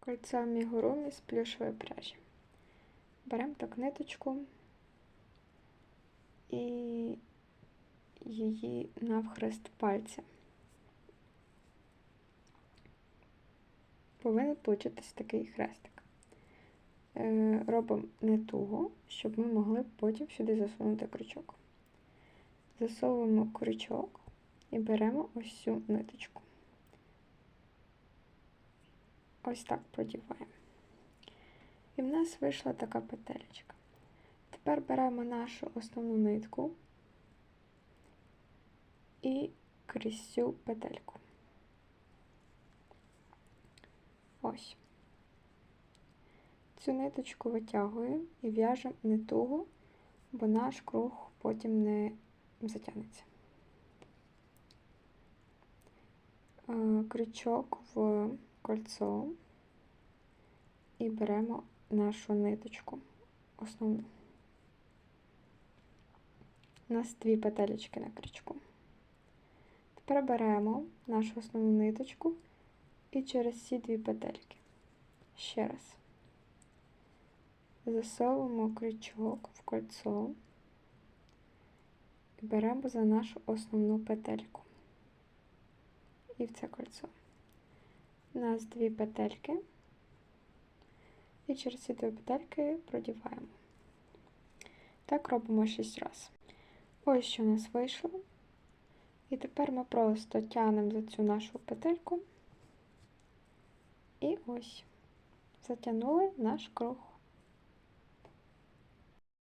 Кольцо мігурумі з плюшової пряжі. Беремо так ниточку і її навхрест пальця. Повинен получитись такий хрестик. Е, Робимо не туго, щоб ми могли потім сюди засунути крючок. Засовуємо крючок і беремо ось цю ниточку. Ось так продіваємо. І в нас вийшла така петелечка. Тепер беремо нашу основну нитку і крізь цю петельку. Ось. Цю ниточку витягуємо і в'яжемо не туго, бо наш круг потім не затягнеться. Е, Крючок в кольцо і беремо нашу ниточку основну. У нас дві петелечки на крючку. Тепер беремо нашу основну ниточку і через ці дві петельки. Ще раз. Засовуємо крючок в кольцо і беремо за нашу основну петельку. І в це кольцо. У нас дві петельки. І через ці дві петельки продіваємо. Так робимо 6 разів. Ось що у нас вийшло. І тепер ми просто тягнемо за цю нашу петельку. І ось затягнули наш круг.